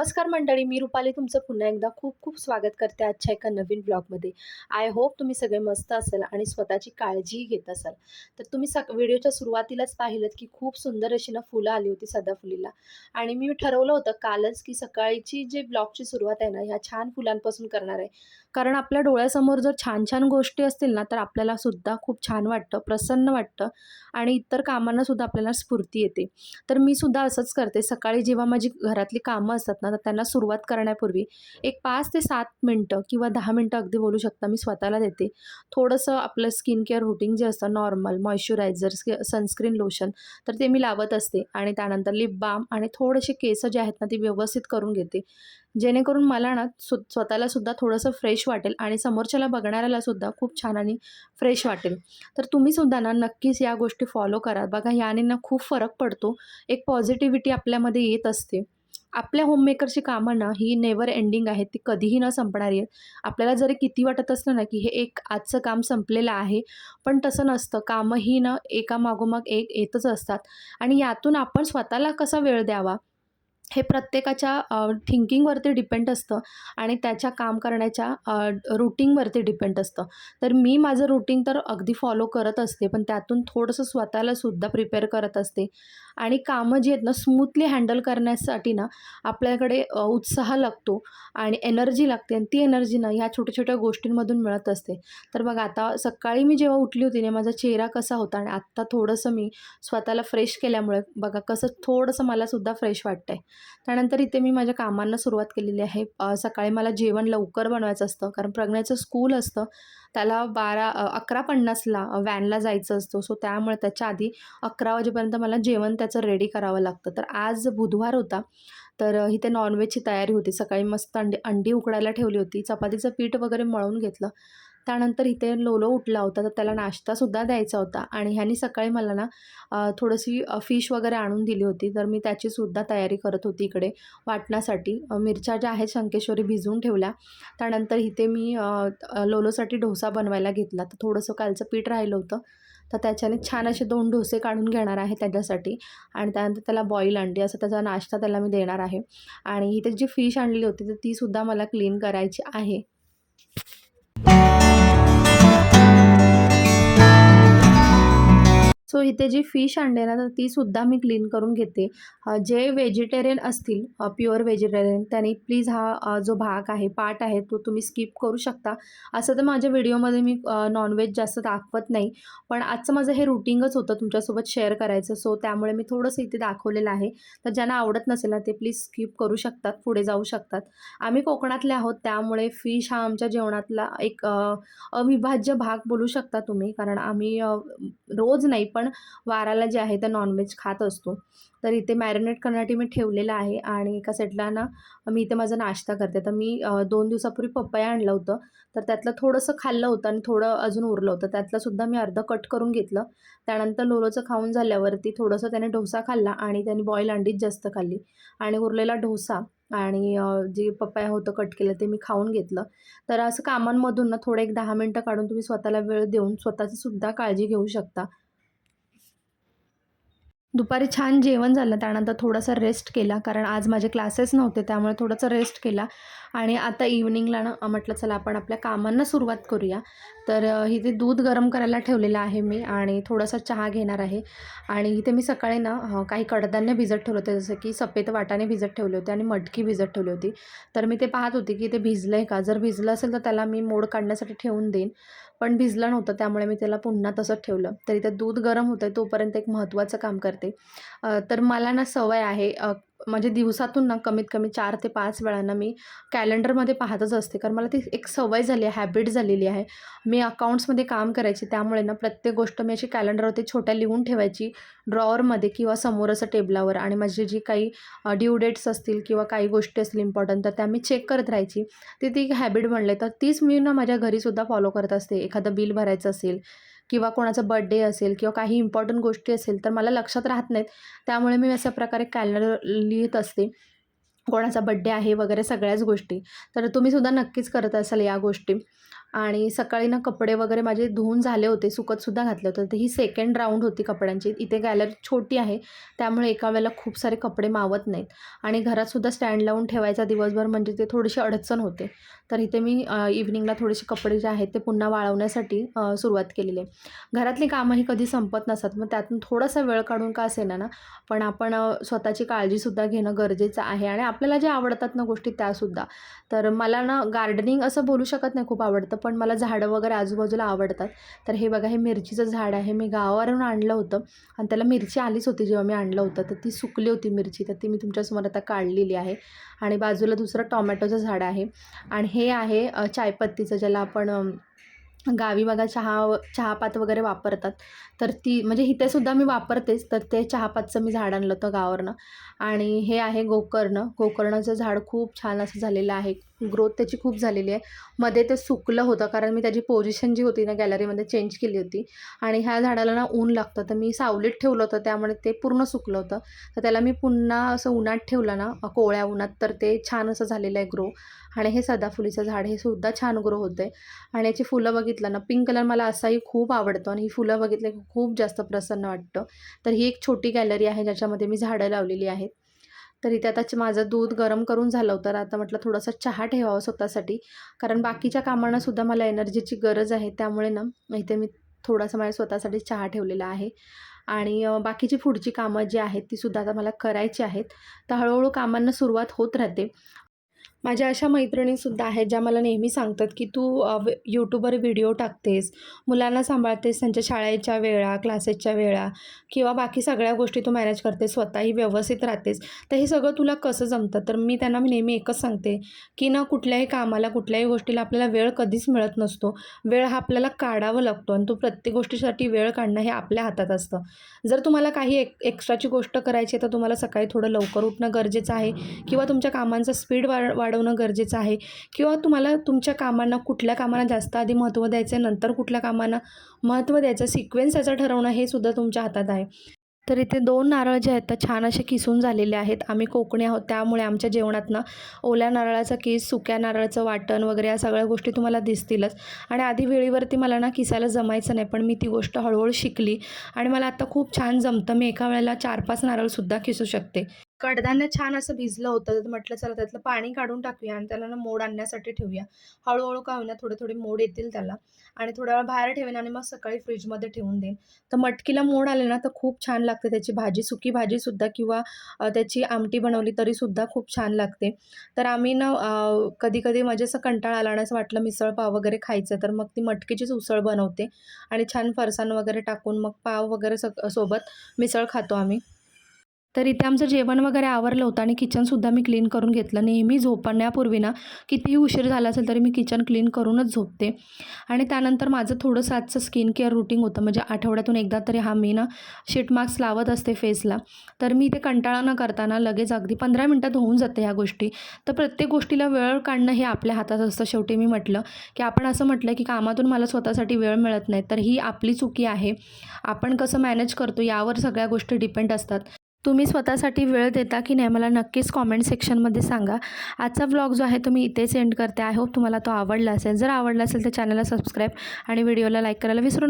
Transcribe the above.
नमस्कार मंडळी मी रुपाली तुमचं पुन्हा एकदा खूप खूप स्वागत करते आजच्या एका नवीन ब्लॉगमध्ये. आय होप तुम्ही सगळे मस्त असाल आणि स्वतःची काळजीही घेत असाल. तर तुम्ही स व्हिडिओच्या सुरुवातीलाच पाहिलं की खूप सुंदर अशी ना फुलं आली होती सदाफुलीला. आणि मी ठरवलं होतं कालच की सकाळची जे ब्लॉगची सुरुवात आहे ना ह्या छान फुलांपासून करणार आहे. कारण आपल्या डोळ्यासमोर जर छान छान गोष्टी असतील ना तर आपल्याला सुद्धा खूप छान वाटतं प्रसन्न वाटतं आणि इतर कामांना सुद्धा आपल्याला स्फूर्ती येते. तर मी सुद्धा असंच करते. सकाळी जेव्हा माझी घरातली कामं असतात ना तर त्यांना सुरुवात करण्यापूर्वी एक पाच ते सात मिनटं किंवा दहा मिनटं अगदी बोलू शकता मी स्वतःला देते. थोडंसं आपलं स्किन केअर रुटीन जे असतं नॉर्मल मॉइश्चरायझर सनस्क्रीन लोशन तर ते मी लावत असते आणि त्यानंतर लिप बाम आणि थोडेसे केस जे आहेत ना ते व्यवस्थित करून घेते. जेणेकरून मला ना सु स्वतःला सुद्धा थोडंसं फ्रेश वाटेल आणि समोरच्याला बघणाऱ्याला सुद्धा खूप छान आणि फ्रेश वाटेल. तर तुम्ही सुद्धा ना नक्कीच या गोष्टी फॉलो करा. बघा याने ना खूप फरक पडतो. एक पॉझिटिव्हिटी आपल्यामध्ये येत असते. आपल्या होममेकरची कामं ना ही नेवर एंडिंग आहेत. ती कधीही न संपणारी आहेत. आपल्याला जरी किती वाटत असलं ना की हे एक आजचं काम संपलेलं आहे पण तसं नसतं. कामंही ना एकामागोमाग एक येतच असतात. आणि यातून आपण स्वतःला कसा वेळ द्यावा? हे प्रत्येकाच्या थिंकिंगवरती डिपेंड असतं आणि त्याच्या काम करण्याच्या रुटीनवरती डिपेंड असतं. तर मी माझं रुटीन तर अगदी फॉलो करत असते पण त्यातून थोडंसं स्वतःला सुद्धा प्रिपेअर करत असते. आणि कामं जी आहेत ना स्मूथली हँडल करण्यासाठी ना आपल्याकडे उत्साह लागतो आणि एनर्जी लागते आणि ती एनर्जी ना ह्या छोट्या छोट्या गोष्टींमधून मिळत असते. तर बघा आता सकाळी मी जेव्हा उठली होती ना माझा चेहरा कसा होता आणि आत्ता थोडंसं मी स्वतःला फ्रेश केल्यामुळे बघा कसं थोडंसं मला सुद्धा फ्रेश वाटतं आहे त्यानंतर इथे मी माझ्या कामांना सुरुवात केलेली आहे. सकाळी मला जेवण लवकर बनवायचं असतं कारण प्रज्ञाचं स्कूल असतं. त्याला बारा अकरा पन्नासला व्हॅनला जायचं असतं. सो त्यामुळे त्याच्या आधी अकरा वाजेपर्यंत मला जेवण त्याचं रेडी करावं लागतं. तर आज बुधवार होता. तर इथे नॉनव्हेजची तयारी होती. सकाळी मस्त अंडी अंडी उकडायला ठेवली होती. चपातीचं पीठ वगैरे मळून घेतलं. त्यानंतर इथे लोलो उठला होता तर त्याला नाश्तासुद्धा द्यायचा होता. आणि ह्यानी सकाळी मला ना थोडीशी फिश वगैरे आणून दिली होती. तर मी त्याचीसुद्धा तयारी करत होती इकडे वाटण्यासाठी. मिरच्या ज्या आहेत शंकेश्वरी भिजवून ठेवल्या. त्यानंतर इथे मी लोलोसाठी डोसा बनवायला घेतला. तर थोडंसं कालचं पीठ राहिलं होतं. तर त्याच्याने छान असे दोन डोसे काढून घेणार आहे त्याच्यासाठी. आणि त्यानंतर त्याला बॉईल अंडी असं त्याचा नाश्ता त्याला मी देणार आहे. आणि इथे जी फिश आणली होती तर तीसुद्धा मला क्लीन करायची आहे. सो इथे जी फिश आणले ना तर तीसुद्धा मी क्लीन करून घेते. जे व्हेजिटेरियन असतील प्युअर व्हेजिटेरियन त्यांनी प्लीज हा जो भाग आहे पार्ट आहे तो तुम्ही स्किप करू शकता. असं तर माझ्या व्हिडिओमध्ये मी नॉनव्हेज जास्त दाखवत नाही. पण आजचं माझं हे रुटीनच होतं तुमच्यासोबत शेअर करायचं. सो त्यामुळे मी थोडंसं इथे दाखवलेलं आहे. तर ज्यांना आवडत नसेल ना ते प्लीज स्किप करू शकतात पुढे जाऊ शकतात. आम्ही कोकणातले आहोत त्यामुळे फिश हा आमच्या जेवणातला एक अविभाज्य भाग बोलू शकता तुम्ही. कारण आम्ही रोज नाही पण वाराला जे आहे ते नॉनव्हेज खात असतो. तर इथे मॅरिनेट करण्यासाठी मी ठेवलेलं आहे आणि एका सेटला ना मी इथे माझा नाश्ता करते. तर मी दोन दिवसापूर्वी पप्पाया आणलं होतं. तर त्यातलं थोडंसं खाल्लं होतं आणि थोडं अजून उरलं होतं. त्यातलंसुद्धा मी अर्धं कट करून घेतलं. त्यानंतर लोलोचं खाऊन झाल्यावरती थोडंसं त्याने डोसा खाल्ला आणि त्याने बॉईल अंडीच जास्त खाल्ली. आणि उरलेला डोसा आणि जे पप्पाया होतं कट केलं ते मी खाऊन घेतलं. तर असं कामांमधून ना थोडं एक दहा मिनटं काढून तुम्ही स्वतःला वेळ देऊन स्वतःची सुद्धा काळजी घेऊ शकता. दुपारी छान जेवण झालं त्यानंतर थोडासा रेस्ट केला कारण आज माझे क्लासेस नव्हते त्यामुळे थोडंसं रेस्ट केला. आणि आता इव्हनिंगला ना म्हटलं चला आपण आपल्या कामांना सुरुवात करूया. तर इथे दूध गरम करायला ठेवलेलं आहे मी आणि थोडासा चहा घेणार आहे. आणि इथे मी सकाळी ना काही कडधान्य भिजत ठेवलं होतं जसं की सफेद वाटाणे भिजत ठेवले होते आणि मटकी भिजत ठेवली होती. तर मी ते पाहत होते की ते भिजलं आहे का? जर भिजलं असेल तर त्याला मी मोड काढण्यासाठी ठेवून देईन. पण भिजलं नव्हतं त्यामुळे मी त्याला पुन्हा तसंच ठेवलं. तर ते दूध गरम होतं आहे तोपर्यंत एक महत्त्वाचं काम करते. तर मला ना सवय आहे म्हणजे दिवसातून ना कमीत कमी चार ते पाच वेळांना मी कॅलेंडरमध्ये पाहतच असते. कारण मला ती एक सवय झाली आहे हॅबिट झालेली आहे. मी अकाउंट्समध्ये काम करायची त्यामुळे ना प्रत्येक गोष्ट मी अशी कॅलेंडरवरती छोट्या लिहून ठेवायची ड्रॉवरमध्ये किंवा समोर असं टेबलावर. आणि माझी जी काही ड्यू डेट्स असतील किंवा काही गोष्टी असतील इम्पॉर्टंट तर त्या मी चेक करत राहायची. ती ती हॅबिट बनले तर तीच मी ना माझ्या घरीसुद्धा फॉलो करत असते. एखादं बिल भरायचं असेल किंवा कोणाचा बड्डे असेल किंवा काही इम्पॉर्टंट गोष्टी असेल तर मला लक्षात राहत नाहीत. त्यामुळे मी अशा प्रकारे कॅलेंडर लिहित असते. कोणाचा बड्डे आहे वगैरे सगळ्याच गोष्टी. तर तुम्हीसुद्धा नक्कीच करत असाल या गोष्टी. आणि सकाळी ना कपडे वगैरे माझे धुवून झाले होते सुकतसुद्धा घातले होते. तर ही सेकंड राऊंड होती कपड्यांची. इथे गॅलरी छोटी आहे त्यामुळे एका वेळेला खूप सारे कपडे मावत नाहीत. आणि घरातसुद्धा स्टँड लावून ठेवायचा दिवसभर म्हणजे ते थोडीशी अडचण होते. तर इथे मी इव्हनिंगला थोडेसे कपडे जे आहेत ते पुन्हा वाळवण्यासाठी सुरुवात केलेली आहे. घरातली कामंही कधी संपत नसतात मग त्यातून थोडासा वेळ काढून का असेना ना पण आपण स्वतःची काळजीसुद्धा घेणं गरजेचं आहे आणि आपल्याला जे आवडतात ना गोष्टी त्यासुद्धा तर मला ना गार्डनिंग असं बोलू शकत नाही खूप आवडतं पण मला झाडं वगैरे आजूबाजूला आवडतात. तर हे बघा हे मिरचीचं झाड आहे. मी गावावरून आणलं होतं आणि त्याला मिरची आलीच होती जेव्हा मी आणलं होतं. तर ती सुकली होती मिरची. तर ती मी तुमच्यासमोर आता काढलेली आहे. आणि बाजूला दुसरं टॉमॅटोचं झाड आहे. आणि हे आहे चायपत्तीचं ज्याला आपण गावी बघा चहा चहापात वगैरे वापरतात. तर ती म्हणजे इथेसुद्धा मी वापरतेच. तर ते चहापातचं मी झाड आणलं होतं गावावरनं. आणि हे आहे गोकर्ण. गोकर्णाचं झाड खूप छान असं झालेलं आहे. ग्रोथ त्याची खूप झालेली आहे. मध्ये ते सुकलं होतं कारण मी त्याची पोझिशन जी होती ना गॅलरीमध्ये चेंज केली होती. आणि ह्या झाडाला ना ऊन लागतं तर मी सावलीत ठेवलं होतं त्यामुळे ते पूर्ण सुकलं होतं. तर त्याला मी पुन्हा असं उन्हात ठेवलं ना कोळ्या कोवळ्या उन्हात तर ते छान असं झालेलं आहे ग्रो आणि हे सदाफुलीचं झाड हे सुद्धा छान ग्रो होतं आहे आणि याची फुलं बघितलं ना पिंक कलर मला असाही खूप आवडतो आणि ही फुलं बघितलं की खूप जास्त प्रसन्न वाटतं. तर ही एक छोटी गॅलरी आहे ज्याच्यामध्ये मी झाडं लावलेली आहेत. तर इथे आता च- माझं दूध गरम करून झालं होतं. आता म्हटलं थोडासा चहा ठेवावा स्वतःसाठी. कारण बाकीच्या कामांना सुद्धा मला एनर्जीची गरज आहे. त्यामुळे ना इथे मी थोडासा माझ्या स्वतःसाठी चहा ठेवलेला आहे. आणि बाकीची पुढची कामं जी आहेत ती सुद्धा आता मला करायची आहेत. तर हळूहळू कामांना सुरुवात होत राहते. माझ्या अशा मैत्रिणीसुद्धा आहेत ज्या मला नेहमी सांगतात की तू यूट्यूबवर व्हिडिओ टाकतेस मुलांना सांभाळतेस त्यांच्या शाळेच्या वेळा क्लासेसच्या वेळा किंवा बाकी सगळ्या गोष्टी तू मॅनेज करतेस स्वतःही व्यवस्थित राहतेस तर हे सगळं तुला कसं जमतं? तर मी त्यांना मी नेहमी एकच सांगते की ना कुठल्याही कामाला कुठल्याही गोष्टीला आपल्याला वेळ कधीच मिळत नसतो. वेळ हा आपल्याला काढावा लागतो आणि तो प्रत्येक गोष्टीसाठी वेळ काढणं हे आपल्या हातात असतं. जर तुम्हाला काही एक एक्स्ट्राची गोष्ट करायची आहे तर तुम्हाला सकाळी थोडं लवकर उठणं गरजेचं आहे किंवा तुमच्या कामांचा स्पीड वाढ वाढवणं गरजेचं आहे किंवा तुम्हाला तुमच्या कामांना कुठल्या कामांना जास्त आधी महत्त्व द्यायचं आहे नंतर कुठल्या कामांना महत्त्व द्यायचं सिक्वेन्स याचं ठरवणं हे सुद्धा तुमच्या हातात आहे. तर इथे दोन नारळ जे आहेत तर छान असे किसून झालेले आहेत. आम्ही कोकणी आहोत त्यामुळे आमच्या जेवणात ना ओल्या नारळाचा किस सुक्या नारळाचं वाटण वगैरे या सगळ्या गोष्टी तुम्हाला दिसतीलच. आणि आधी वेळीवरती मला ना किसायला जमायचं नाही पण मी ती गोष्ट हळूहळू शिकली. आणि मला आता खूप छान जमतं. मी एका वेळेला चार पाच नारळसुद्धा किसू शकते. कडधान्य छान असं भिजलं होतं तर म्हटलं चला त्यातलं पाणी काढून टाकूया आणि त्याला ना मोड आणण्यासाठी ठेवूया. हळूहळू का होईना थोडे थोडे मोड येतील त्याला. आणि थोड्या वेळ बाहेर ठेवेन आणि मग सकाळी फ्रीजमध्ये ठेवून देईन. तर मटकीला मोड आले ना तर खूप छान लागते त्याची भाजी. सुकी भाजीसुद्धा किंवा त्याची आमटी बनवली तरीसुद्धा खूप छान लागते. तर आम्ही ना कधी कधी म्हणजे असं कंटाळा आला आणि असं वाटलं मिसळ पाव वगैरे खायचं तर मग ती मटकीचीच उसळ बनवते. आणि छान फरसाण वगैरे टाकून मग पाव वगैरे सग सोबत मिसळ खातो आम्ही. तर इथे आमचं जेवण वगैरे आवरलं होतं आणि किचनसुद्धा मी क्लीन करून घेतलं. नेहमी झोपण्यापूर्वी ना कितीही उशीर झाला असेल तरी मी किचन क्लीन करूनच झोपते. आणि त्यानंतर माझं थोडंसं आजचं स्किन केअर रुटीन होतं. म्हणजे आठवड्यातून एकदा तरी हा मी ना शीट मास्क लावत असते फेसला तर मी ते कंटाळा न करताना लगेच अगदी पंधरा मिनटात होऊन जाते ह्या गोष्टी. तर प्रत्येक गोष्टीला वेळ काढणं हे आपल्या हातात असतं. शेवटी मी म्हटलं की आपण असं म्हटलं की कामातून मला स्वतःसाठी वेळ मिळत नाही. तर ही आपली चुकी आहे. आपण कसं मॅनेज करतो यावर सगळ्या गोष्टी डिपेंड असतात. तुम्ही स्वतःसाठी वेळ देता की नाही मला नक्कीच कॉमेंट सेक्शनमध्ये सांगा. आजचा व्लॉग जो आहे तो मी इथेच एंड करते. आय होप तुम्हाला तो आवडला असेल. जर आवडला असेल तर चॅनलला सबस्क्राईब आणि व्हिडिओला लाईक करायला विसरू नका.